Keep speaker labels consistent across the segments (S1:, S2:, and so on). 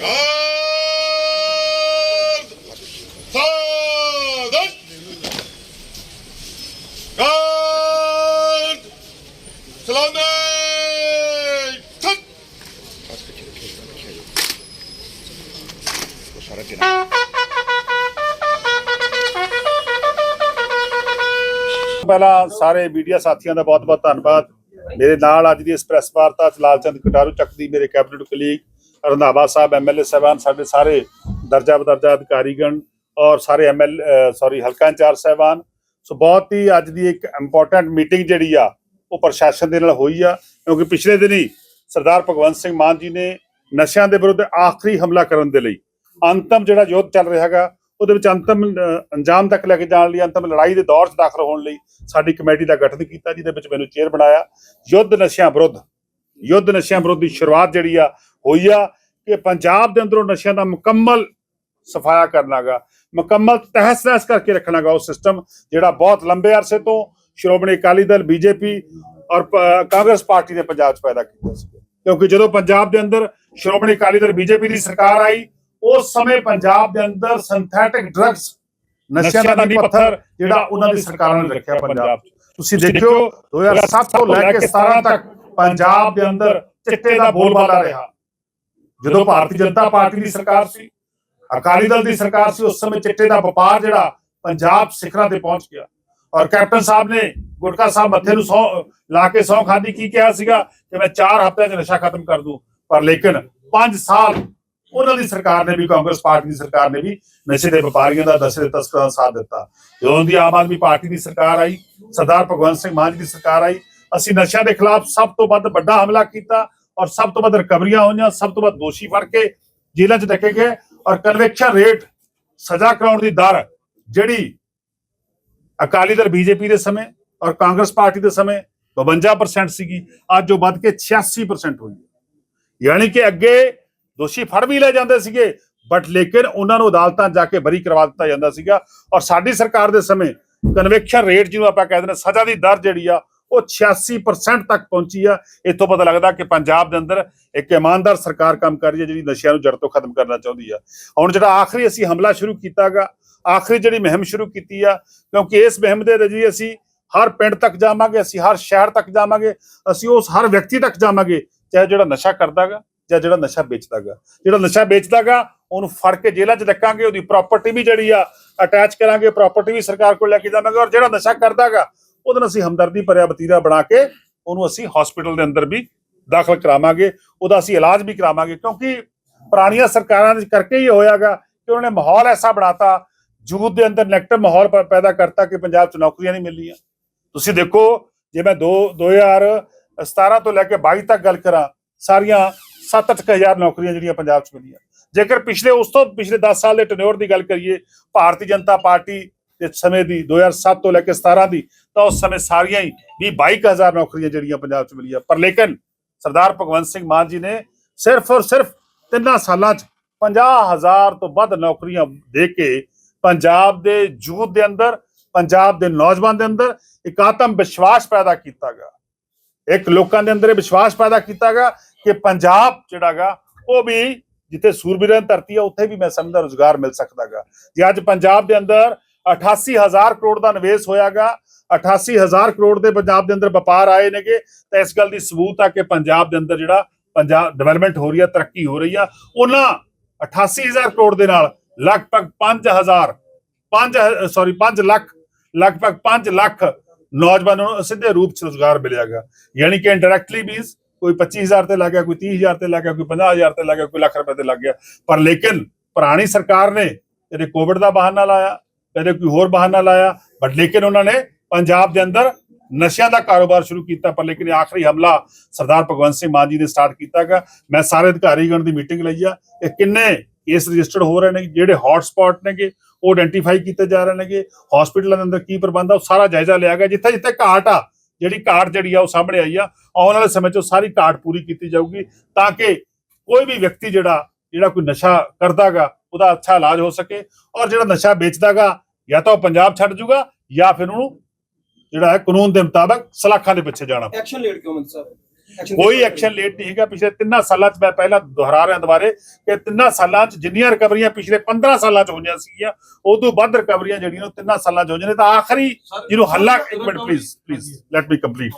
S1: Garde! Sadet! Garde! Salame!
S2: ਪਹਿਲਾਂ ਸਾਰੇ media ਸਾਥੀਆਂ ਦਾ ਬਹੁਤ-ਬਹੁਤ ਧੰਨਵਾਦ ਮੇਰੇ ਨਾਲ ਅੱਜ ਦੀ ਇਸ ਪ੍ਰੈਸ ਵਾਰਤਾ ਚ ਲਾਲਚੰਦ ਕਟਾਰੂ ਚੱਕਦੀ, ਮੇਰੇ cabinet colleague Randhawa sahib MLA ਸਾਹਿਬਾਨ, ਸਾਡੇ ਸਾਰੇ ਦਰਜਾ ਬਦਰਜਾ ਅਧਿਕਾਰੀਗਣ ਔਰ ਸਾਰੇ ਐਮਐਲ ਸੌਰੀ ਹਲਕਾ ਇੰਚਾਰਜ ਸਾਹਿਬਾਨ। ਸੋ ਬਹੁਤ ਹੀ ਅੱਜ ਦੀ ਇੱਕ ਇੰਪੋਰਟੈਂਟ ਮੀਟਿੰਗ ਜਿਹੜੀ ਆ, ਉਹ ਪ੍ਰਸ਼ਾਸਨ ਦੇ ਨਾਲ ਹੋਈ ਆ, ਕਿਉਂਕਿ ਪਿਛਲੇ ਦਿਨੀ ਸਰਦਾਰ ਭਗਵੰਤ ਸਿੰਘ ਮਾਨ ਜੀ ਨੇ ਨਸ਼ਿਆਂ ਦੇ ਵਿਰੁੱਧ ਆਖਰੀ ਹਮਲਾ ਕਰਨ ਦੇ ਲਈ ਅੰਤਮ ਜਿਹੜਾ ਯੁੱਧ ਚੱਲ ਰਿਹਾ ਹੈਗਾ, ਉਹਦੇ ਵਿੱਚ ਅੰਤਮ ਅੰਜਾਮ ਤੱਕ ਲੈ ਕੇ ਜਾਣ ਲਈ, ਅੰਤਮ ਲੜਾਈ ਦੇ ਦੌਰ 'ਚ ਦਾਖਲ ਹੋਣ ਲਈ ਸਾਡੀ ਕਮੇਟੀ ਦਾ ਗਠਨ ਕੀਤਾ, ਜਿਹਦੇ ਵਿੱਚ ਮੈਨੂੰ ਚੇਅਰ ਬਣਾਇਆ। ਯੁੱਧ ਨਸ਼ਿਆਂ ਵਿਰੁੱਧ, ਯੁੱਧ ਨਸ਼ਿਆਂ ਵਿਰੁੱਧ ਦੀ ਸ਼ੁਰੂਆਤ ਜਿਹੜੀ ਆ ਹੋਈ ਆ ਕਿ ਪੰਜਾਬ ਦੇ ਅੰਦਰੋਂ ਨਸ਼ਿਆਂ ਦਾ ਮੁਕੰਮਲ ਸਫਾਇਆ ਕਰਨਾਗਾ ਮੁਕੰਮਲ ਤਹਿਸ ਨਹਿਸ ਕਰਕੇ ਰੱਖਣਾਗਾ ਉਹ ਸਿਸਟਮ ਜਿਹੜਾ ਬਹੁਤ ਲੰਬੇ ਅਰਸੇ ਤੋਂ ਸ਼੍ਰੋਮਣੀ ਅਕਾਲੀ ਦਲ ਬੀਜੇਪੀ ਔਰ ਕਾਂਗਰਸ ਪਾਰਟੀ ਨੇ ਪੰਜਾਬ 'ਚ ਪੈਦਾ ਕੀਤਾ ਸੀ। ਕਿਉਂਕਿ ਜਦੋਂ ਪੰਜਾਬ ਦੇ ਅੰਦਰ ਸ਼੍ਰੋਮਣੀ ਅਕਾਲੀ ਦਲ ਬੀਜੇਪੀ ਦੀ ਸਰਕਾਰ ਆਈ ਉਸ ਸਮੇਂ ਪੰਜਾਬ ਦੇ ਅੰਦਰ ਸਿੰਥੈਟਿਕ ਡਰੱਗਸ ਨਸ਼ਿਆਂ ਦਾ ਪੱਥਰ ਜਿਹੜਾ ਉਹਨਾਂ ਦੀ ਸਰਕਾਰਾਂ ਨੇ ਰੱਖਿਆ ਪੰਜਾਬ 'ਚ। ਤੁਸੀਂ ਦੇਖਿਓ 2007 ਤੋਂ ਲੈ ਕੇ 17 ਤੱਕ ਪੰਜਾਬ ਦੇ ਅੰਦਰ ਚਿੱਟੇ ਦਾ ਬੋਲਬਾਲਾ ਰਿਹਾ। ਜਦੋਂ ਭਾਰਤੀ ਜਨਤਾ ਪਾਰਟੀ ਦੀ ਸਰਕਾਰ ਸੀ ਅਕਾਲੀ ਦਲ ਦੀ ਸਰਕਾਰ ਸੀ ਉਸ ਸਮੇਂ ਚਿੱਟੇ ਦਾ ਵਪਾਰ ਜਿਹੜਾ ਪੰਜਾਬ ਸਿਖਰਾਂ ਤੇ ਪਹੁੰਚ ਗਿਆ। ਔਰ ਕੈਪਟਨ ਸਾਹਿਬ ਨੇ ਗੁਟਕਾ ਸਾਹਿਬ ਮੱਥੇ ਨੂੰ ਸੌ ਲਾ ਕੇ ਸੌ ਖਾਦੀ ਕੀ ਕਿਹਾ ਸੀਗਾ ਕਿ ਮੈਂ 4 ਹਫ਼ਤਿਆਂ 'ਚ ਨਸ਼ਾ ਖਤਮ ਕਰ ਦੂੰ। ਪਰ ਲੇਕਿਨ 5 ਸਾਲ ਉਹਨਾਂ ਦੀ ਸਰਕਾਰ ਨੇ ਵੀ ਕਾਂਗਰਸ ਪਾਰਟੀ ਦੀ ਸਰਕਾਰ ਨੇ ਵੀ ਨਸ਼ੇ ਦੇ ਵਪਾਰੀਆਂ ਦਾ ਨਸ਼ੇ ਦੇ ਤਸਕਰਾਂ ਦਾ ਸਾਥ ਦਿੱਤਾ। ਜਦੋਂ ਦੀ ਆਮ ਆਦਮੀ ਪਾਰਟੀ ਦੀ ਸਰਕਾਰ ਆਈ ਸਰਦਾਰ ਭਗਵੰਤ ਸਿੰਘ ਮਾਨ ਜੀ ਦੀ ਸਰਕਾਰ ਆਈ ਅਸੀਂ ਨਸ਼ਿਆਂ ਦੇ ਖਿਲਾਫ ਸਭ ਤੋਂ ਵੱਧ ਵੱਡਾ ਹਮਲਾ ਕੀਤਾ ਔਰ ਸਭ ਤੋਂ ਵੱਧ ਰਿਕਵਰੀਆਂ ਹੋਈਆਂ, ਸਭ ਤੋਂ ਵੱਧ ਦੋਸ਼ੀ ਫੜ ਕੇ ਜੇਲ੍ਹਾਂ 'ਚ ਡੱਕੇ ਗਏ ਔਰ ਕਨਵੈਕਸ਼ਨ ਰੇਟ ਸਜ਼ਾ ਕਰਾਉਣ ਦੀ ਦਰ ਜਿਹੜੀ ਅਕਾਲੀ ਦਲ ਬੀਜੇਪੀ ਦੇ ਸਮੇਂ ਔਰ ਕਾਂਗਰਸ ਪਾਰਟੀ ਦੇ ਸਮੇਂ 52% ਸੀਗੀ, ਅੱਜ ਉਹ ਵੱਧ ਕੇ 86% ਹੋਈ ਹੈ। ਯਾਨੀ ਕਿ ਅੱਗੇ ਦੋਸ਼ੀ ਫੜ ਵੀ ਲੈ ਜਾਂਦੇ ਸੀਗੇ ਬਟ ਲੇਕਿਨ ਉਹਨਾਂ ਨੂੰ ਅਦਾਲਤਾਂ ਜਾ ਕੇ ਬਰੀ ਕਰਵਾ ਦਿੱਤਾ ਜਾਂਦਾ ਸੀਗਾ ਔਰ ਸਾਡੀ ਸਰਕਾਰ ਦੇ ਸਮੇਂ ਕਨਵੈਕਸ਼ਨ ਰੇਟ ਜਿਹਨੂੰ ਆਪਾਂ ਕਹਿੰਦੇ ਨੇ ਸਜ਼ਾ ਦੀ ਦਰ ਜਿਹੜੀ ਆ ਉਹ 86% ਤੱਕ ਪਹੁੰਚੀ ਆ। ਇੱਥੋਂ ਪਤਾ ਲੱਗਦਾ ਕਿ ਪੰਜਾਬ ਦੇ ਅੰਦਰ ਇੱਕ ਇਮਾਨਦਾਰ ਸਰਕਾਰ ਕੰਮ ਕਰ ਰਹੀ ਹੈ, ਜਿਹੜੀ ਨਸ਼ਿਆਂ ਨੂੰ ਜੜ ਤੋਂ ਖਤਮ ਕਰਨਾ ਚਾਹੁੰਦੀ ਆ। ਹੁਣ ਜਿਹੜਾ ਆਖਰੀ ਅਸੀਂ ਹਮਲਾ ਸ਼ੁਰੂ ਕੀਤਾਗਾ, ਆਖਰੀ ਜਿਹੜੀ ਮੁਹਿੰਮ ਸ਼ੁਰੂ ਕੀਤੀ ਆ, ਕਿਉਂਕਿ ਇਸ ਮੁਹਿੰਮ ਦੇ ਜੀ ਅਸੀਂ ਹਰ ਪਿੰਡ ਤੱਕ ਜਾਵਾਂਗੇ, ਅਸੀਂ ਹਰ ਸ਼ਹਿਰ ਤੱਕ ਜਾਵਾਂਗੇ, ਅਸੀਂ ਉਸ ਹਰ ਵਿਅਕਤੀ ਤੱਕ ਜਾਵਾਂਗੇ, ਚਾਹੇ ਜਿਹੜਾ ਨਸ਼ਾ ਕਰਦਾਗਾ ਜਾਂ ਜਿਹੜਾ ਨਸ਼ਾ ਵੇਚਦਾਗਾ। ਜਿਹੜਾ ਨਸ਼ਾ ਵੇਚਦਾਗਾ, ਉਹਨੂੰ ਫੜ ਕੇ ਜੇਲ੍ਹਾਂ 'ਚ ਰੱਖਾਂਗੇ, ਉਹਦੀ ਪ੍ਰਾਪਰਟੀ ਵੀ ਜਿਹੜੀ ਆ ਅਟੈਚ ਕਰਾਂਗੇ ਪ੍ਰਾਪਰਟੀ ਵੀ ਸਰਕਾਰ ਕੋਲ ਲੈ ਕੇ ਜਾਵਾਂਗੇ, ਔਰ ਜਿਹੜਾ ਨਸ਼ਾ ਕਰਦਾਗਾ ਉਹਦੇ ਨਾਲ ਅਸੀਂ ਹਮਦਰਦੀ ਭਰਿਆ ਵਤੀਰਾ ਬਣਾ ਕੇ ਉਹਨੂੰ ਅਸੀਂ ਹਸਪੀਟਲ ਦੇ ਅੰਦਰ ਵੀ ਦਾਖਲ ਕਰਾਵਾਂਗੇ, ਉਹਦਾ ਅਸੀਂ ਇਲਾਜ ਵੀ ਕਰਾਵਾਂਗੇ, ਕਿਉਂਕਿ ਪੁਰਾਣੀਆਂ ਸਰਕਾਰਾਂ ਦੇ ਕਰਕੇ ਹੀ ਹੋਇਆਗਾ ਕਿ ਉਹਨਾਂ ਨੇ ਮਾਹੌਲ ਐਸਾ ਬਣਾਤਾ ਯੂਥ ਦੇ ਅੰਦਰ ਨੈਗੇਟਿਵ ਮਾਹੌਲ ਪੈਦਾ ਕਰਤਾ ਕਿ ਪੰਜਾਬ 'ਚ ਨੌਕਰੀਆਂ ਨਹੀਂ ਮਿਲੀਆਂ ਤੁਸੀਂ ਦੇਖੋ, ਜੇ ਮੈਂ 2 2017 ਤੋਂ ਲੈ ਕੇ 22 ਤੱਕ ਗੱਲ ਕਰਾਂ, ਸਾਰੀਆਂ 7-8 ਹਜ਼ਾਰ ਨੌਕਰੀਆਂ ਜਿਹੜੀਆਂ ਪੰਜਾਬ 'ਚ ਮਿਲੀਆਂ। ਜੇਕਰ ਪਿਛਲੇ ਉਸ ਤੋਂ, ਪਿਛਲੇ 10 ਸਾਲ ਦੇ ਟਨਿਓਰ ਦੀ ਗੱਲ ਕਰੀਏ, ਭਾਰਤੀ ਜਨਤਾ ਪਾਰਟੀ ਦੇ ਸਮੇਂ ਦੀ 2007 ਤੋਂ ਲੈ ਕੇ 17 ਦੀ, ਤਾਂ ਉਸ ਸਮੇਂ ਸਾਰੀਆਂ ਹੀ 20 22000 ਨੌਕਰੀਆਂ ਜਿਹੜੀਆਂ ਪੰਜਾਬ 'ਚ ਮਿਲੀਆਂ। ਪਰ ਲੇਕਿਨ ਸਰਦਾਰ ਭਗਵੰਤ ਸਿੰਘ ਮਾਨ ਜੀ ਨੇ ਸਿਰਫ ਔਰ ਸਿਰਫ ਤਿੰਨਾਂ ਸਾਲਾਂ 'ਚ 50000 ਤੋਂ ਵੱਧ ਨੌਕਰੀਆਂ ਦੇ ਕੇ ਪੰਜਾਬ ਦੇ ਯੂਥ ਦੇ ਅੰਦਰ, ਪੰਜਾਬ ਦੇ ਨੌਜਵਾਨ ਦੇ ਅੰਦਰ ਇੱਕ ਆਤਮ ਵਿਸ਼ਵਾਸ ਪੈਦਾ ਕੀਤਾ ਕੀਤਾਗਾ। ਇੱਕ ਲੋਕਾਂ ਦੇ ਅੰਦਰ ਇਹ ਵਿਸ਼ਵਾਸ ਪੈਦਾ ਕੀਤਾ ਕੀਤਾਗਾ ਕਿ ਪੰਜਾਬ ਜਿਹੜਾਗਾ ਉਹ ਵੀ ਜਿੱਥੇ ਸੂਰਬੀਰਾਂ ਦੀ ਧਰਤੀ ਆ, ਉੱਥੇ ਵੀ ਮੈਂ ਸਮਝਦਾ ਰੋਜ਼ਗਾਰ ਮਿਲ ਸਕਦਾਗਾ। ਜੇ ਅੱਜ ਪੰਜਾਬ ਦੇ ਅੰਦਰ 88000 ਕਰੋੜ ਦਾ ਨਿਵੇਸ਼ ਹੋਇਆਗਾ। 88000 ਕਰੋੜ ਦੇ ਪੰਜਾਬ ਦੇ ਅੰਦਰ ਵਪਾਰ ਆਏ ਨੇਗੇ। ਤਾਂ ਇਸ ਗੱਲ ਦੀ ਸਬੂਤ ਆ ਕਿ ਪੰਜਾਬ ਦੇ ਅੰਦਰ ਜਿਹੜਾ ਪੰਜਾਬ ਡਿਵੈਲਪਮੈਂਟ ਹੋ ਰਹੀ ਆ, ਤਰੱਕੀ ਹੋ ਰਹੀ ਆ। ਉਹਨਾਂ 88000 ਕਰੋੜ ਦੇ ਨਾਲ ਲਗਭਗ 5000 5 ਸੌਰੀ 5 ਲੱਖ, ਲਗਭਗ 5 ਲੱਖ ਨੌਜਵਾਨਾਂ ਨੂੰ ਸਿੱਧੇ ਰੂਪ ਚ ਰੋਜ਼ਗਾਰ ਮਿਲਿਆਗਾ। ਯਾਨੀ ਕਿ ਇਨਡਾਇਰੈਕਟਲੀ ਵੀ ਕੋਈ 25000 ਤੇ ਲੱਗ ਗਿਆ, ਕੋਈ 30000 ਤੇ ਲੱਗ ਗਿਆ, ਕੋਈ 50000 ਤੇ ਲੱਗ ਗਿਆ, ਕੋਈ ਲੱਖ ਰੁਪਏ ਤੇ ਲੱਗ ਗਿਆ। ਪਰ ਲੇਕਿਨ ਪੁਰਾਣੀ ਸਰਕਾਰ ਨੇ ਇਹਦੇ ਕੋਵਿਡ ਦਾ ਬਹਾਨਾ ਲਾਇਆ। ਕਦੇ ਕੋਈ ਹੋਰ ਬਹਾਨਾ ਲਾਇਆ ਬਟ ਲੇਕਿਨ ਉਹਨਾਂ ਨੇ ਪੰਜਾਬ ਦੇ ਅੰਦਰ ਨਸ਼ਿਆਂ ਦਾ ਕਾਰੋਬਾਰ ਸ਼ੁਰੂ ਕੀਤਾ, ਪਰ ਲੇਕਿਨ ਆਖਰੀ ਹਮਲਾ ਸਰਦਾਰ ਭਗਵੰਤ ਸਿੰਘ ਮਾਨ ਜੀ ਨੇ ਸਟਾਰਟ ਕੀਤਾ ਗਾ। ਮੈਂ ਸਾਰੇ ਅਧਿਕਾਰੀਗਣ ਦੀ ਮੀਟਿੰਗ ਲਈ ਆ। ਇਹ ਕਿੰਨੇ ਕੇਸ ਰਜਿਸਟਰਡ ਹੋ ਰਹੇ ਨੇ ਜਿਹੜੇ ਹੌਟ ਸਪੌਟ ਨੇਗੇ, ਉਹ ਆਇਡੈਂਟੀਫਾਈ ਕੀਤੇ ਜਾ ਰਹੇ ਨੇਗੇ। ਹਸਪੀਟਲਾਂ ਦੇ ਅੰਦਰ ਕੀ ਪ੍ਰਬੰਧ ਆ, ਉਹ ਸਾਰਾ ਜਾਇਜ਼ਾ ਲਿਆ ਗਿਆ। ਜਿੱਥੇ ਜਿੱਥੇ ਘਾਟ ਆ, ਜਿਹੜੀ ਘਾਟ ਜਿਹੜੀ ਆ, ਉਹ ਸਾਹਮਣੇ ਆਈ ਆ। ਆਉਣ ਵਾਲੇ ਸਮੇਂ 'ਚ ਉਹ ਸਾਰੀ ਘਾਟ ਪੂਰੀ ਕੀਤੀ ਜਾਊਗੀ, ਤਾਂ ਕਿ ਕੋਈ ਵੀ ਵਿਅਕਤੀ ਜਿਹੜਾ ਜਿਹੜਾ ਕੋਈ ਨਸ਼ਾ ਕਰਦਾਗਾ ਉਹਦਾ ਅੱਛਾ ਇਲਾਜ ਹੋ ਸਕੇ ਔਰ ਜਿਹੜਾ ਨਸ਼ਾ ਵੇਚਦਾਗਾ ਜਾਂ ਤਾਂ ਉਹ ਪੰਜਾਬ ਛੱਡ ਜੂਗਾ ਜਾਂ ਫਿਰ ਉਹਨੂੰ ਜਿਹੜਾ ਹੈ ਕਾਨੂੰਨ ਦੇ ਮੁਤਾਬਕ ਸਲਾਖਾਂ ਦੇ ਪਿੱਛੇ ਜਾਣਾ
S3: ਐਕਸ਼ਨ ਲੇਟ ਕਿਉਂ ਮੰਤਰੀ ਸਾਹਿਬ
S2: ਕੋਈ ਐਕਸ਼ਨ ਲੇਟ ਨਹੀਂ ਹੈਗਾ। ਪਿਛਲੇ ਤਿੰਨਾਂ ਸਾਲਾਂ 'ਚ ਮੈਂ ਪਹਿਲਾਂ ਦੁਹਰਾ ਰਿਹਾ ਦੁਬਾਰੇ ਕਿ ਤਿੰਨਾਂ ਸਾਲਾਂ 'ਚ ਜਿੰਨੀਆਂ ਰਿਕਵਰੀਆਂ ਪਿਛਲੇ 15 ਸਾਲਾਂ 'ਚ ਹੋਈਆਂ ਸੀਗੀਆਂ ਉਦੋਂ ਵੱਧ ਰਿਕਵਰੀਆਂ ਜਿਹੜੀਆਂ ਉਹ ਤਿੰਨਾਂ ਸਾਲਾਂ 'ਚ ਹੋਈਆਂ ਨੇ। ਤਾਂ ਆਖਰੀ ਜਿਹਨੂੰ ਹੱਲਾ ਇੱਕ minute please please let me complete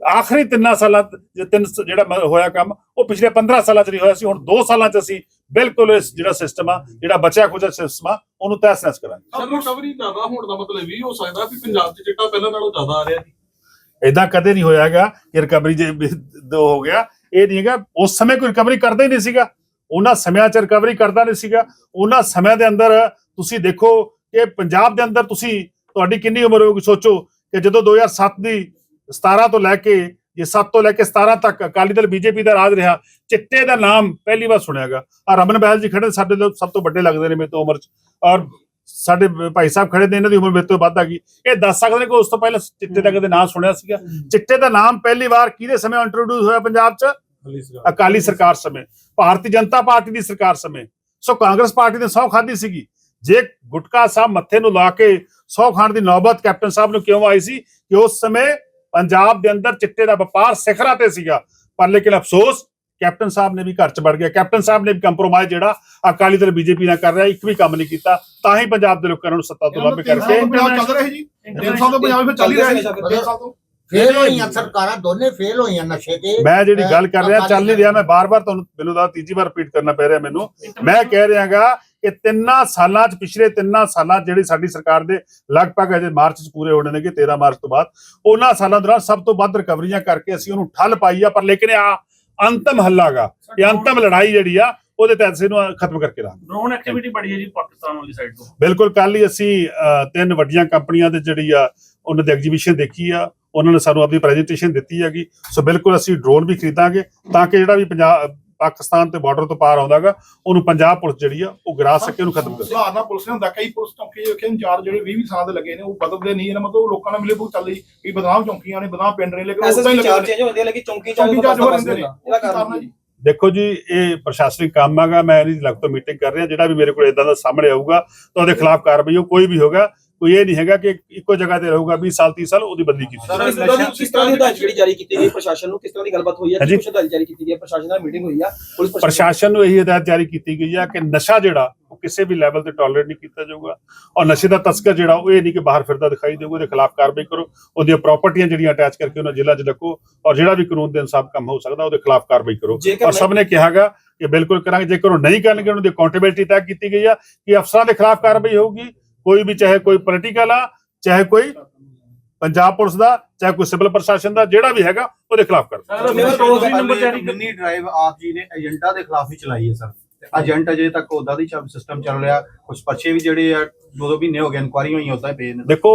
S2: ਆਖਰੀ ਤਿੰਨਾਂ ਸਾਲਾਂ 'ਚ ਜਿਹੜਾ ਹੋਇਆ ਕੰਮ ਉਹ ਪਿਛਲੇ 15 ਸਾਲਾਂ 'ਚ ਨਹੀਂ ਹੋਇਆ ਸੀ ਹੁਣ 2 ਸਾਲਾਂ 'ਚ ਅਸੀਂ ਬਿਲਕੁਲ ਇਸ ਜਿਹੜਾ ਸਿਸਟਮ ਆ ਜਿਹੜਾ ਬਚਿਆ ਖੁਚਿਆ ਸਿਸਟਮ ਆ ਉਹਨੂੰ ਤਹਿਸ ਨਹਿਸ ਕਰਾਂਗੇ।
S3: ਸਰ ਰਿਕਵਰੀ ਜ਼ਿਆਦਾ ਹੋਣ ਦਾ ਮਤਲਬ ਇਹ ਹੋ ਸਕਦਾ ਵੀ ਪੰਜਾਬ 'ਚ ਚਿੱਟਾ ਪਹਿਲਾਂ ਨਾਲੋਂ ਜ਼ਿਆਦਾ ਆ ਰਿਹਾ ਜੀ
S2: ਇਦਾਂ ਕਦੇ ਨਹੀਂ ਹੋਇਆਗਾ ਕਿ ਰਿਕਵਰੀ ਜੇ ਦੋ ਹੋ ਗਿਆ। ਇਹ ਨਹੀਂ ਹੈਗਾ ਉਸ ਸਮੇਂ ਕੋਈ ਰਿਕਵਰੀ ਕਰਦਾ ਹੀ ਨਹੀਂ ਸੀਗਾ। ਉਹਨਾਂ ਸਮਿਆਂ 'ਚ ਰਿਕਵਰੀ ਕਰਦਾ ਨਹੀਂ ਸੀਗਾ। ਉਹਨਾਂ ਸਮਿਆਂ ਦੇ ਅੰਦਰ ਤੁਸੀਂ ਦੇਖੋ ਕਿ ਪੰਜਾਬ ਦੇ ਅੰਦਰ ਤੁਸੀਂ ਤੁਹਾਡੀ ਕਿੰਨੀ ਉਮਰ ਹੋਊਗੀ ਸੋਚੋ ਕਿ ਜਦੋਂ 2007 ਦੀ 17 ਤੋਂ ਲੈ ਕੇ ਇਹ 7 ਤੋਂ ਲੈ ਕੇ 17 ਤੱਕ ਅਕਾਲੀ ਦਲ ਬੀਜੇਪੀ ਦਾ ਰਾਜ ਰਿਹਾ ਚਿੱਟੇ ਦਾ ਨਾਮ ਪਹਿਲੀ ਵਾਰ ਸੁਣਿਆਗਾ ਆ ਰਮਨ ਬਹਿਲ ਜੀ ਖੜੇ ਸਾਡੇ ਲੋਕ ਸਭ ਤੋਂ ਵੱਡੇ ਲੱਗਦੇ ਨੇ ਮੇਰੇ ਤੋਂ ਉਮਰ 'ਚ। ਔਰ ਸਾਡੇ ਭਾਈ ਸਾਹਿਬ ਖੜੇ ਨੇ ਇਹਨਾਂ ਦੀ ਉਮਰ ਮੇਰੇ ਤੋਂ ਵੱਧ ਆ ਗਈ। ਇਹ ਦੱਸ ਸਕਦੇ ਨੇ ਕਿ ਉਸ ਤੋਂ ਪਹਿਲਾਂ ਚਿੱਟੇ ਦਾ ਕਦੇ ਨਾਂ ਸੁਣਿਆ ਸੀਗਾ? ਚਿੱਟੇ ਦਾ ਨਾਮ ਪਹਿਲੀ ਵਾਰ ਕਿਹਦੇ ਸਮੇਂ ਇੰਟਰੋਡਿਊਸ ਹੋਇਆ ਪੰਜਾਬ 'ਚ? ਅਕਾਲੀ ਸਰਕਾਰ ਸਮੇਂ। ਭਾਰਤੀ ਜਨਤਾ ਪਾਰਟੀ ਦੀ ਸਰਕਾਰ ਸਮੇਂ। ਸੋ ਕਾਂਗਰਸ ਪਾਰਟੀ ਨੇ ਸੌ ਖਾਧੀ ਸੀਗੀ। ਜੇ ਗੁਟਕਾ ਸਾਹਿਬ ਮੱਥੇ ਨੂੰ ਲਾ ਕੇ ਸੌ ਖਾਣ ਦੀ ਨੌਬਤ ਕੈਪਟਨ ਸਾਹਿਬ ਨੂੰ ਕਿਉਂ ਆਈ ਸੀ? ਕਿ ਉਸ ਸਮੇਂ ਪੰਜਾਬ ਦੇ ਅੰਦਰ ਚਿੱਟੇ ਦਾ ਵਪਾਰ ਸਿਖਰਾਂ ਤੇ ਸੀਗਾ। ਪਰ ਲੇਕਿਨ ਅਫਸੋਸ ਕੈਪਟਨ ਸਾਹਿਬ ਨੇ ਵੀ ਘਰ ਚ ਵੜ ਗਿਆ। ਕੈਪਟਨ ਸਾਹਿਬ ਨੇ ਵੀ ਕੰਪਰੋਮਾਈਜ਼ ਜਿਹੜਾ ਅਕਾਲੀ ਦਲ ਬੀਜੇਪੀ ਨਾਲ ਕਰ ਰਿਹਾ ਇੱਕ ਵੀ ਕੰਮ ਨਹੀਂ ਕੀਤਾ। ਤਾਂ ਹੀ ਪੰਜਾਬ ਦੇ ਲੋਕਾਂ ਨੂੰ ਸੱਤਾ ਤੋਂ ਲੱਭ ਕਰਕੇ
S4: ਪੰਜਾਬ ਚੱਲ ਰਿਹਾ ਜੀ। ਤਿੰਨ ਸਾਲ ਤੋਂ ਪੰਜਾਬ ਵਿੱਚ ਚੱਲ ਹੀ ਰਿਹਾ ਜੀ।
S5: ਫੇਲ ਹੋਈਆਂ ਸਰਕਾਰਾਂ ਦੋਨੇ ਫੇਲ ਹੋਈਆਂ ਨਸ਼ੇ ਤੇ।
S2: ਮੈਂ ਜਿਹੜੀ ਗੱਲ ਕਰ ਰਿਹਾ ਚੱਲ ਨਹੀਂ ਰਿਹਾ ਮੈਂ ਬਾਰ-ਬਾਰ ਤੁਹਾਨੂੰ ਮੈਨੂੰ ਦਾ ਤੀਜੀ ਵਾਰ ਰਿਪੀਟ ਕਰਨਾ ਪੈ ਰਿਹਾ ਮੈਨੂੰ। ਮੈਂ ਕਹਿ ਰਿਹਾਗਾ ਕਿ ਤਿੰਨਾਂ ਸਾਲਾਂ 'ਚ ਪਿਛਲੇ ਤਿੰਨਾਂ ਸਾਲਾਂ ਜਿਹੜੀ ਸਾਡੀ ਸਰਕਾਰ ਦੇ ਲਗਭਗ ਅਜੇ ਮਾਰਚ 'ਚ ਪੂਰੇ ਹੋਣੇ ਨੇਗੇ 13 ਮਾਰਚ ਤੋਂ ਬਾਅਦ ਉਹਨਾਂ ਸਾਲਾਂ ਦੌਰਾਨ ਸਭ ਤੋਂ ਵੱਧ ਰਿਕਵਰੀਆਂ ਕਰਕੇ ਅਸੀਂ ਉਹਨੂੰ ਠੱਲ ਪਾਈ ਆ ਪਰ ਲੇਕਿਨ ਆ ਅੰਤਮ ਹੱਲਾਗਾ ਇਹ ਅੰਤਮ ਲੜਾਈ ਜਿਹੜੀ ਆ ਉਹਦੇ ਤਹਿਤ ਅਸੀਂ ਇਹਨੂੰ ਖਤਮ ਕਰਕੇ ਰਹਾਂਗੇ
S6: ਡਰੋਨ ਐਕਟੀਵਿਟੀ ਬੜੀ ਹੈ ਜੀ ਪਾਕਿਸਤਾਨ ਵਾਲੀ ਸਾਈਡ ਤੋਂ।
S2: ਬਿਲਕੁਲ ਕੱਲ ਹੀ ਅਸੀਂ ਤਿੰਨ ਵੱਡੀਆਂ ਕੰਪਨੀਆਂ ਦੇ ਜਿਹੜੀ ਆ ਉਹਨਾਂ ਦੀ ਐਗਜੀਬਿਸ਼ਨ ਦੇਖੀ ਆ ਉਹਨਾਂ ਨੇ ਸਾਨੂੰ ਆਪਣੀ ਪ੍ਰੈਜੈਂਟੇਸ਼ਨ ਦਿੱਤੀ ਹੈਗੀ। ਸੋ ਬਿਲਕੁਲ ਅਸੀਂ ਡਰੋਨ ਵੀ ਖਰੀਦਾਂਗੇ ਤਾਂ ਕਿ ਜਿਹੜਾ ਵੀ ਪੰਜਾਬ ਪਾਕਿਸਤਾਨ ਤੇ ਬਾਰਡਰ ਤੋਂ ਪਾਰ ਆਉਂਦਾਗਾ ਉਹਨੂੰ ਪੰਜਾਬ ਪੁਲਿਸ ਜਿਹੜੀ ਆ ਉਹ ਗਿਰਾ ਸਕੇ ਉਹਨੂੰ ਖਤਮ ਕਰ। ਸਕੇ
S4: ਸੁਧਾਰਨਾ ਪੁਲਿਸ ਨੇ ਹੁੰਦਾ ਕਈ ਪੁਲਿਸ ਚੌਂਕੀ ਵੇਖੇ ਇੰਚਾਰਜ ਜਿਹੜੇ 20 20 ਸਾਲ ਦੇ ਲੱਗੇ ਨੇ ਉਹ ਬਦਲਦੇ ਨਹੀਂ ਇਹਨਾਂ ਮਤਲਬ ਉਹ ਲੋਕਾਂ ਨਾਲ ਮਿਲੇ ਭੁਗਤ ਚੱਲ ਰਹੀ ਵੀ ਬਦਨਾਮ ਚੌਂਕੀਆਂ ਨੇ ਬਦਨਾਮ ਪਿੰਡ ਨੇ ਲੇਕਿਨ ਉਹ ਉਦਾਂ ਹੀ ਲੱਗੇ ਨੇ।
S7: ਚੇਂਜ ਹੁੰਦੇ ਲੇਕਿਨ ਚੌਂਕੀ
S4: ਚੌਂਕੀ ਚਾਰਜ ਹੋ ਰਹਿੰਦੇ ਨੇ
S7: ਇਹਦਾ ਕਾਰਨ?
S4: ਜੀ?
S2: ਦੇਖੋ ਜੀ ਇਹ ਪ੍ਰਸ਼ਾਸਨਿਕ ਕੰਮ ਹੈਗਾ ਮੈਂ ਇਹਦੀ ਲਗ ਤੋਂ ਮੀਟਿੰਗ ਕਰ ਰਿਹਾ ਜਿਹੜਾ ਵੀ ਮੇਰੇ ਕੋਲ ਇਦਾਂ ਦਾ ਸਾਹਮਣੇ ਆਊਗਾ ਤਾਂ ਉਹਦੇ ਖਿਲਾਫ ਕਾਰਵਾਈ ਹੋ ਕੋਈ ਵੀ ਹੋਗਾ ਕੋਈ ਇਹ ਨਹੀਂ ਹੈਗਾ ਕਿ ਇੱਕੋ ਜਗ੍ਹਾ ਤੇ ਰਹੂਗਾ 20 ਸਾਲ 30 ਸਾਲ ਉਹਦੀ ਬਦਲੀ ਕੀਤੀ।
S7: ਸਰ, ਇਸ ਤਰ੍ਹਾਂ ਦੀ ਕਿਸ ਤਰ੍ਹਾਂ ਦੀ ਹਦਾਇਤ ਜਿਹੜੀ ਜਾਰੀ ਕੀਤੀ ਗਈ ਪ੍ਰਸ਼ਾਸਨ ਨੂੰ ਕਿਸ ਤਰ੍ਹਾਂ ਦੀ ਗੱਲਬਾਤ ਹੋਈ ਹੈ?
S2: ਹਾਂਜੀ।
S7: ਕੁਝ ਹਦਾਇਤ ਜਾਰੀ ਕੀਤੀ ਗਈ ਹੈ? ਪ੍ਰਸ਼ਾਸਨ ਨਾਲ ਮੀਟਿੰਗ ਹੋਈ ਆ ਪੁਲਿਸ ਪ੍ਰਸ਼ਾਸਨ
S2: ਨੂੰ ਇਹੀ ਹਦਾਇਤ ਜਾਰੀ ਕੀਤੀ ਗਈ ਹੈ ਕਿ ਨਸ਼ਾ ਜਿਹੜਾ ਉਹ ਕਿਸੇ ਵੀ ਲੈਵਲ ਤੇ ਟੋਲਰੇਟ ਨਹੀਂ ਕੀਤਾ ਜਾਊਗਾ। ਔਰ ਨਸ਼ੇ ਦਾ ਤਸਕਰ ਜਿਹੜਾ ਉਹ ਇਹ ਨਹੀਂ ਕਿ ਬਾਹਰ ਫਿਰਦਾ ਦਿਖਾਈ ਦੇਊਗਾ ਉਹਦੇ ਖਿਲਾਫ ਕਾਰਵਾਈ ਕਰੋ। ਉਹਦੀਆਂ ਪ੍ਰਾਪਰਟੀਆਂ ਜਿਹੜੀਆਂ ਅਟੈਚ ਕਰਕੇ ਉਹਨਾਂ ਜ਼ਿਲ੍ਹਾ 'ਚ ਰੱਖੋ ਔਰ ਜਿਹੜਾ ਵੀ ਕਾਨੂੰਨ ਦੇ ਅਨੁਸਾਰ ਕੰਮ ਹੋ ਸਕਦਾ ਉਹਦੇ ਖਿਲਾਫ ਕਾਰਵਾਈ ਕਰੋ। ਔਰ ਸਭ ਨੇ ਕਿਹਾਗਾ ਕਿ ਬਿਲਕੁਲ ਕਰਾਂਗੇ ਜੇਕਰ ਉਹ ਨਹੀਂ ਕਰਨਗੇ ਉਹਨਾਂ ਦੀ ਅਕਾਊਂਟੇਬਿਲਟੀ ਤੈਅ ਕੀਤੀ ਗਈ ਆ ਕਿ ਅਫਸਰਾਂ ਦੇ ਖਿਲਾਫ ਕਾਰਵਾਈ ਹੋਊਗੀ। ਕੋਈ ਵੀ ਚਾਹੇ ਕੋਈ ਪੋਲੀਟੀਕਲ ਆ ਚਾਹੇ ਕੋਈ ਪੰਜਾਬ ਪੁਲਿਸ ਦਾ ਚਾਹੇ ਕੋਈ ਸਿਵਲ ਪ੍ਰਸ਼ਾਸਨ ਦਾ ਜਿਹੜਾ ਵੀ ਹੈਗਾ ਉਹਦੇ ਖਿਲਾਫ ਕਰ
S6: ਸਰ ਮੇਰਾ ਟੋਲ ਫ੍ਰੀ ਨੰਬਰ ਜਾਰੀ ਕਰ
S8: ਮਿੰਨੀ ਡਰਾਈਵ ਆਪ ਜੀ ਨੇ ਏਜੰਟਾਂ ਦੇ ਖਿਲਾਫ ਹੀ ਚਲਾਈ ਹੈ ਸਰ। ਏਜੰਟ ਅਜੇ ਤੱਕ ਉਹਦਾ ਦੀ ਸਿਸਟਮ ਚੱਲ ਰਿਹਾ ਕੁਝ ਪਰਚੇ ਵੀ ਜਿਹੜੇ ਆ ਦੋ ਦੋ ਮਹੀਨੇ ਹੋ ਗਏ ਇਨਕੁਆਰੀ ਹੋਈ ਉਦਾਂ ਹੀ ਪਏ ਨੇ।
S2: ਦੇਖੋ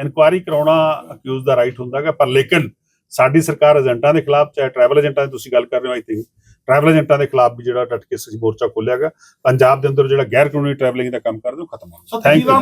S2: ਇਨਕੁਆਇਰੀ ਕਰਾਉਣਾ ਅਕਿਊਜ਼ ਦਾ ਰਾਈਟ ਹੁੰਦਾਗਾ ਪਰ ਲੇਕਿਨ ਸਾਡੀ ਸਰਕਾਰ ਏਜੰਟਾਂ ਦੇ ਖਿਲਾਫ ਚਾਹੇ ਟਰੈਵਲ ਏਜੰਟਾਂ ਦੀ ਤੁਸੀਂ ਗੱਲ ਕਰ ਰਹੇ ਹੋ ਆਈ ਥਿੰਕ ਟਰੈਵਲ ਏਜੰਟਾਂ ਦੇ ਖਿਲਾਫ ਵੀ ਜਿਹੜਾ ਡਟ ਕੇ ਅਸੀਂ ਮੋਰਚਾ ਖੋਲਿਆਗਾ ਪੰਜਾਬ ਦੇ ਅੰਦਰ ਜਿਹੜਾ ਗੈਰ ਕਾਨੂੰਨੀ ਟਰੈਵਲਿੰਗ ਦਾ ਕੰਮ ਕਰਦੇ ਉਹ ਖਤਮ ਹੋਣਾ
S4: ਸੋ
S2: ਥੈਂਕ ਯੂ